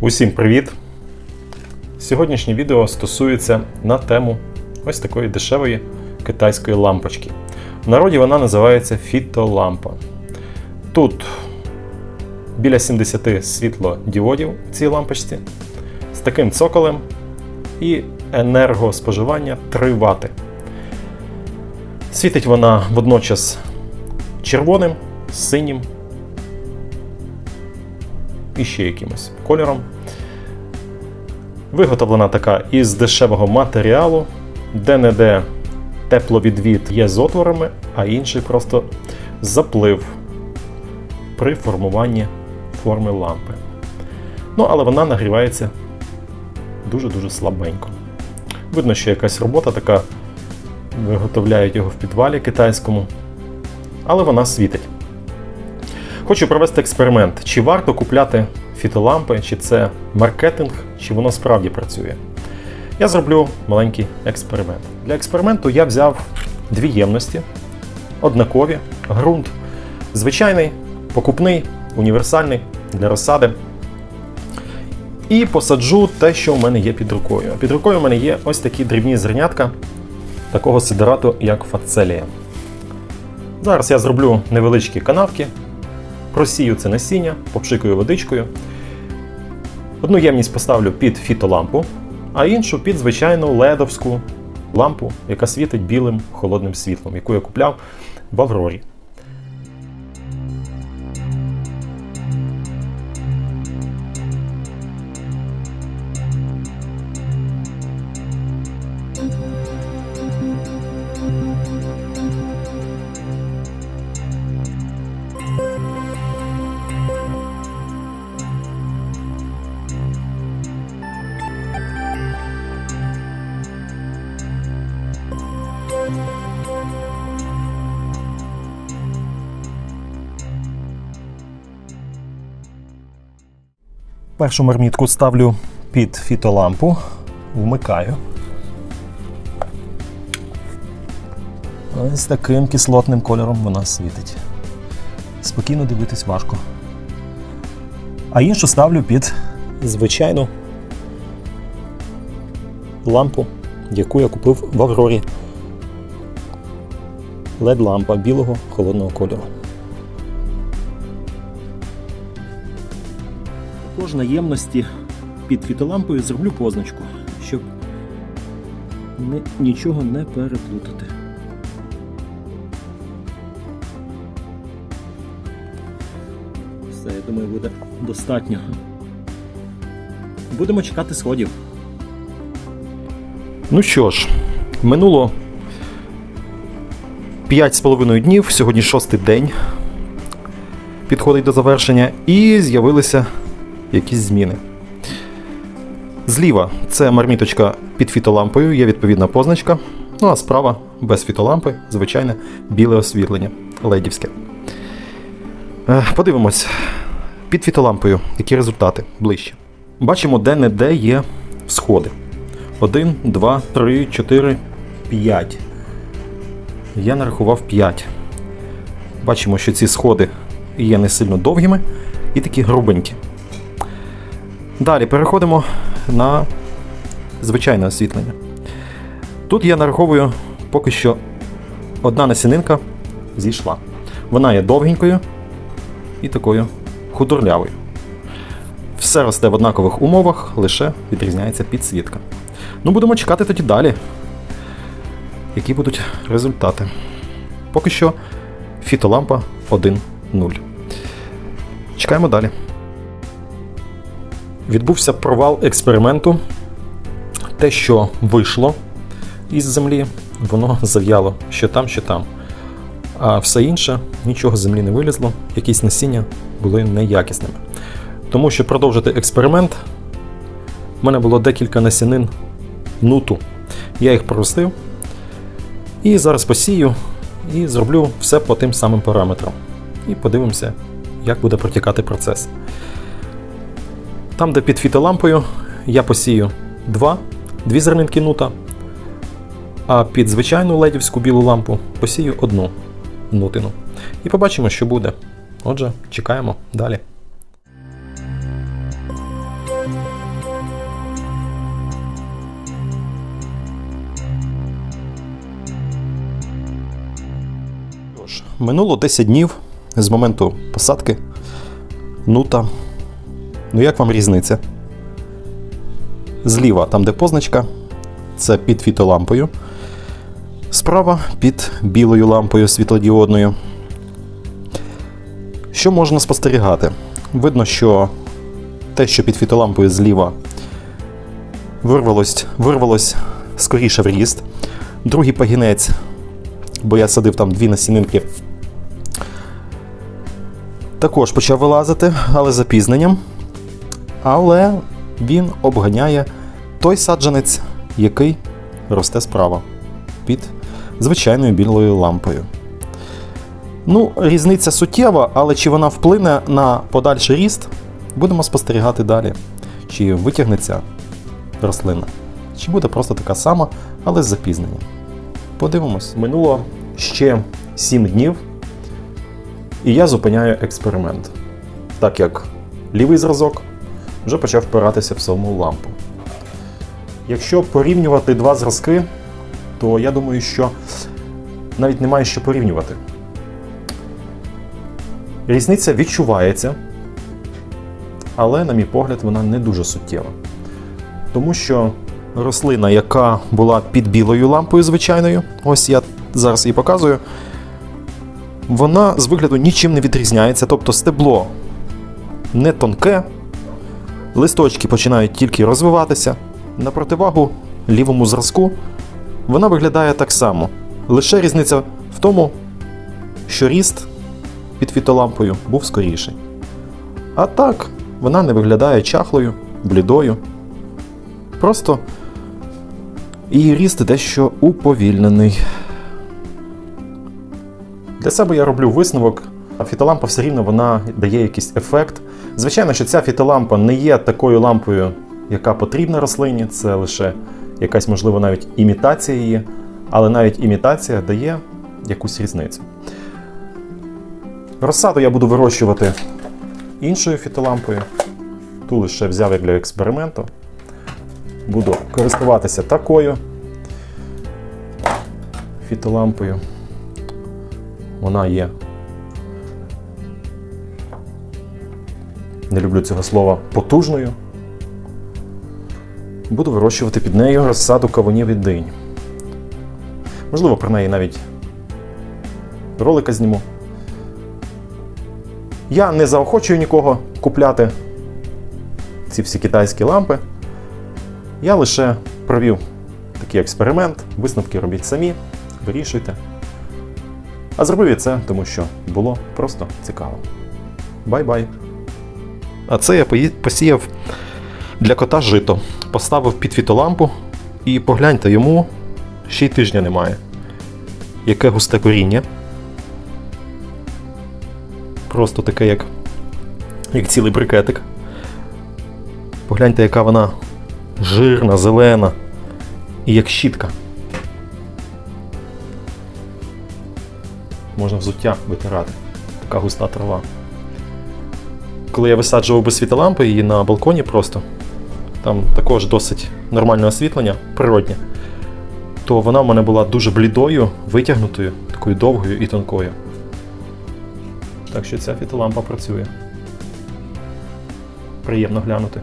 Усім привіт! Сьогоднішнє відео стосується на тему ось такої дешевої китайської лампочки. В народі вона називається фітолампа. Тут біля 70 світлодіодів в цій лампочці з таким цоколем і енергоспоживання 3 Вт. Світить вона водночас червоним, синім і ще якимось кольором. Виготовлена така із дешевого матеріалу, де-не-де тепловідвід є з отворами, а інший просто заплив при формуванні форми лампи. Ну, але вона нагрівається дуже-дуже слабенько. Видно, що якась робота така, виготовляють його в підвалі китайському, але вона світить. Хочу провести експеримент, чи варто купляти фітолампи, чи це маркетинг, чи воно справді працює. Я зроблю маленький експеримент. Для експерименту я взяв дві ємності, однакові, ґрунт звичайний, покупний, універсальний для розсади. І посаджу те, що в мене є під рукою. Під рукою в мене є ось такі дрібні зернятка такого сидерату, як фацелія. Зараз я зроблю невеличкі канавки, просію це насіння, попшикую водичкою. Одну ємність поставлю під фітолампу, а іншу під звичайну ледовську лампу, яка світить білим холодним світлом, яку я купляв в Аврорі. Першу мармітку ставлю під фітолампу, вмикаю. Ось таким кислотним кольором вона світить. Спокійно дивитись важко. А іншу ставлю під звичайну лампу, яку я купив в Аврорі. led лампа білого холодного кольору. Також на ємності під фітолампою зроблю позначку, щоб не, нічого не переплутати. Все, я думаю, буде достатньо. Будемо чекати сходів. Ну що ж, минуло 5,5 днів, сьогодні шостий день підходить до завершення, і з'явилися якісь зміни. Зліва це марміточка під фітолампою, є відповідна позначка. Ну а справа без фітолампи, звичайне біле освітлення ледівське. Е, Подивимось, під фітолампою, які результати ближче. Бачимо, де-не-де є сходи. 1, 2, 3, 4, 5. Я нарахував 5. Бачимо, що ці сходи є не сильно довгими і такі грубенькі. Далі переходимо на звичайне освітлення. Тут я нараховую поки що одна насінинка зійшла. Вона є довгенькою і такою худорлявою. Все росте в однакових умовах, лише відрізняється підсвітка. Ну, будемо чекати тоді далі, які будуть результати. Поки що фітолампа 1.0. Чекаємо далі. Відбувся провал експерименту. Те, що вийшло із землі, воно зав'яло що там, що там. А все інше нічого з землі не вилізло, якісь насіння були неякісними. Тому що продовжити експеримент, в мене було декілька насінин нуту. Я їх простив і зараз посію і зроблю все по тим самим параметрам. І подивимося, як буде протікати процес. Там, де під фітолампою, я посію два, дві зернинки нута, а під звичайну ледівську білу лампу посію одну нутину. І побачимо, що буде. Отже, чекаємо далі. Минуло 10 днів з моменту посадки нута Ну як вам різниця? Зліва, там де позначка, це під фітолампою. Справа під білою лампою світлодіодною. Що можна спостерігати? Видно, що те, що під фітолампою зліва вирвалось, вирвалось скоріше в ріст. Другий пагінець, бо я садив там дві насінинки, також почав вилазити, але запізненням. Але він обганяє той саджанець, який росте справа під звичайною білою лампою. Ну, різниця суттєва, але чи вона вплине на подальший ріст, будемо спостерігати далі. Чи витягнеться рослина, чи буде просто така сама, але з запізненням. Подивимось. Минуло ще 7 днів, і я зупиняю експеримент. Так як лівий зразок вже почав впиратися в саму лампу. Якщо порівнювати два зразки, то я думаю, що навіть немає що порівнювати. Різниця відчувається, але, на мій погляд, вона не дуже суттєва. Тому що рослина, яка була під білою лампою звичайною, ось я зараз її показую, вона з вигляду нічим не відрізняється, тобто стебло не тонке, листочки починають тільки розвиватися. На противагу лівому зразку вона виглядає так само. Лише різниця в тому, що ріст під фітолампою був скоріший. А так, вона не виглядає чахлою, блідою. Просто її ріст дещо уповільнений. Для себе я роблю висновок, а фітолампа все рівно вона дає якийсь ефект. Звичайно, що ця фітолампа не є такою лампою, яка потрібна рослині, це лише якась, можливо, навіть імітація її, але навіть імітація дає якусь різницю. Розсаду я буду вирощувати іншою фітолампою. Ту лише взяв як для експерименту. Буду користуватися такою фітолампою. Вона є. Не люблю цього слова потужною. Буду вирощувати під нею розсаду кавунів і динь. Можливо, про неї навіть ролика зніму. Я не заохочую нікого купляти ці всі китайські лампи. Я лише провів такий експеримент, висновки робіть самі, вирішуйте. А зробив я це, тому що було просто цікаво. Бай-бай! А це я посіяв для кота жито. Поставив під фітолампу і погляньте, йому ще й тижня немає. Яке густе коріння. Просто таке, як, як цілий брикетик. Погляньте, яка вона жирна, зелена і як щітка. Можна взуття витирати. Така густа трава. Коли я висаджував без світолампи її на балконі просто, там також досить нормальне освітлення, природнє, то вона в мене була дуже блідою, витягнутою, такою довгою і тонкою. Так що ця фітолампа працює. Приємно глянути.